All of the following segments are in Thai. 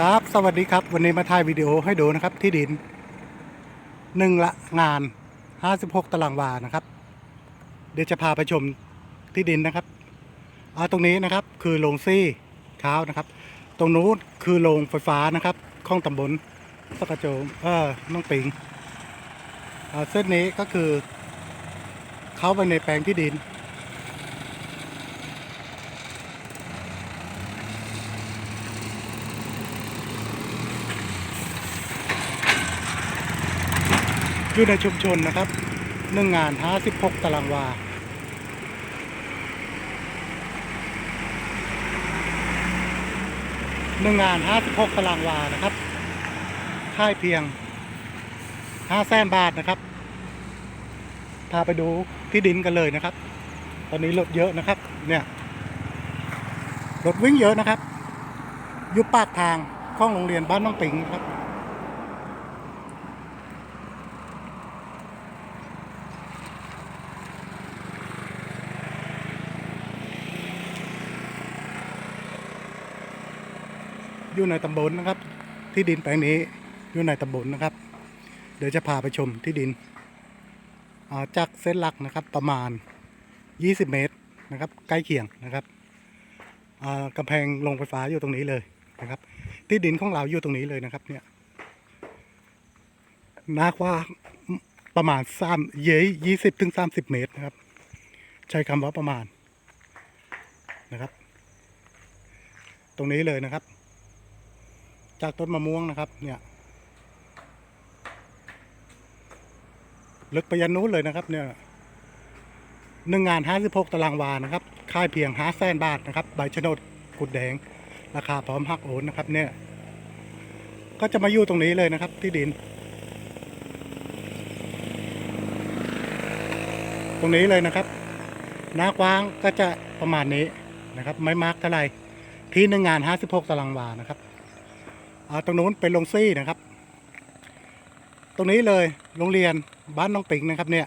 ครับสวัสดีครับวันนี้มาถ่ายวิดีโอให้ดูนะครับที่ดินหนึ่งละงาน 56 ตารางวานะครับ เดี๋ยวจะพาไปชมที่ดินนะครับอ่าตรงนี้นะครับคือโรงซี่เท้านะครับ ตรงนู้นคือโรงไฟฟ้านะครับข้องตำบลสกระโจมเออน้องปิงเส้นนี้ก็คือเข้าไปในแปลงที่ดิน อยู่ในชุมชนนะครับหนึ่งงาน 56 ตารางวา หนึ่งงาน 56 ตารางวานะครับค่ายเพียง5แสนบาทนะครับ พาไปดูที่ดินกันเลยนะครับ ตอนนี้รถเยอะนะครับ เนี่ยรถวิ่งเยอะนะครับ อยู่ปากทางข้องโรงเรียนบ้านน้องปิงครับ อยู่ในตำบลนะครับ ที่ดินแปลงนี้อยู่ในตำบลนะครับ เดี๋ยวจะพาไปชมที่ดินาจากเส้นหลักนะครับประมาณ 20 เมตรนะครับ ใกล้เคียงนะครับกำแพงลงไฟฟ้าอยู่ตรงนี้เลยนะครับ ที่ดินของเราอยู่ตรงนี้เลยนะครับเนี่ยหน้ากว้างประมาณสามเย้ยยี่สิบถึงสามสิบเมตรนะครับ ใช้คำว่าประมาณนะครับ ตรงนี้เลยนะครับ จากต้นมะม่วงนะครับ เนี่ยลึกไปยันนู้นเลยนะครับ เนี่ยหนึ่งงานห้าสิบหกตารางวานะครับ ค่ายเพียงห้าแสนบาทนะครับ ใบโฉนดกุดแดง ราคาพร้อมหักโอนนะครับ เนี่ย ก็จะมาอยู่ตรงนี้เลยนะครับ ที่ดิน ตรงนี้เลยนะครับ หน้ากว้างก็จะประมาณนี้นะครับ ไม่มากเท่าไหร่ที่หนึ่งงานห้าสิบหกตารางวานะครับ ตรงนู้นเป็นโรงซี่นะครับ ตรงนี้เลยโรงเรียนบ้านน้องปิงนะครับเนี่ย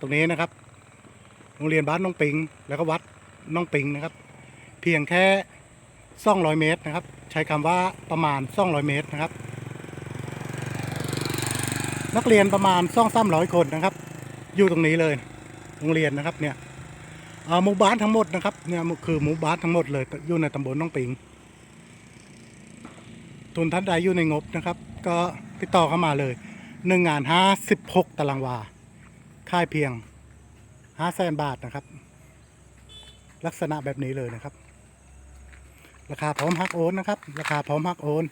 ตรงนี้นะครับ โรงเรียนบ้านน้องปิง แล้วก็วัดน้องปิงนะครับ เพียงแค่200 เมตรนะครับ ใช้คำว่าประมาณ 200 เมตรนะครับ นักเรียนประมาณ2 3 0 0คนนะครับ อยู่ตรงนี้เลยโรงเรียนนะครับเนี่ยหมู่บ้านทั้งหมดนะครับเนี่ยคือหมู่บ้านทั้งหมดเลยอยู่ในตำบลน้องปิง ทุนท่านใดอยู่ในงบนะครับ ก็ติดต่อเข้ามาเลยหนึ่งงานห้าสิบหกตารางวา ค่ายเพียงห้าแสนบาทนะครับ ลักษณะแบบนี้เลยนะครับ ราคาพร้อมฮักโอนนะครับ ราคาพร้อมฮักโอน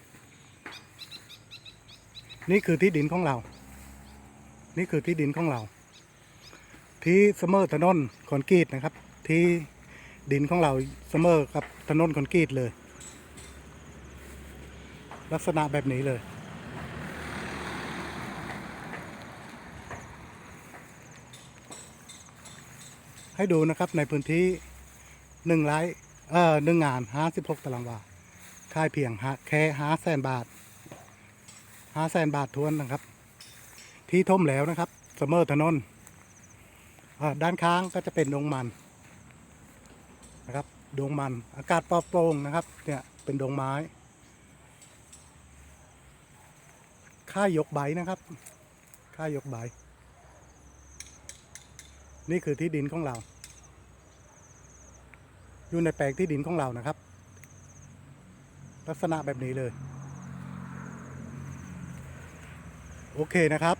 นี่คือที่ดินของเรา นี่คือที่ดินของเรา ที่เสมอถนนคอนกรีตนะครับ ที่ดินของเราเสมอกับถนนคอนกรีตเลย ลักษณะแบบนี้เลย ให้ดูนะครับในพื้นที่หนึ่งไร่เอ่อหนึ่งงานห้าสิบหกตารางวาค่ายเพียงฮะแค่ห้าแสนบาทห้าแสนบาททวนนะครับ ที่ท่มแล้วนะครับเสมอถนนด้านข้างก็จะเป็นดงมันนะครับดงมันอากาศปลอดโปร่งนะครับเนี่ยเป็นดงไม้ ค่ายกใบนะครับ ค่ายกใบ นี่คือที่ดินของเรา อยู่ในแปลงที่ดินของเรานะครับ ลักษณะแบบนี้เลย โอเคนะครับ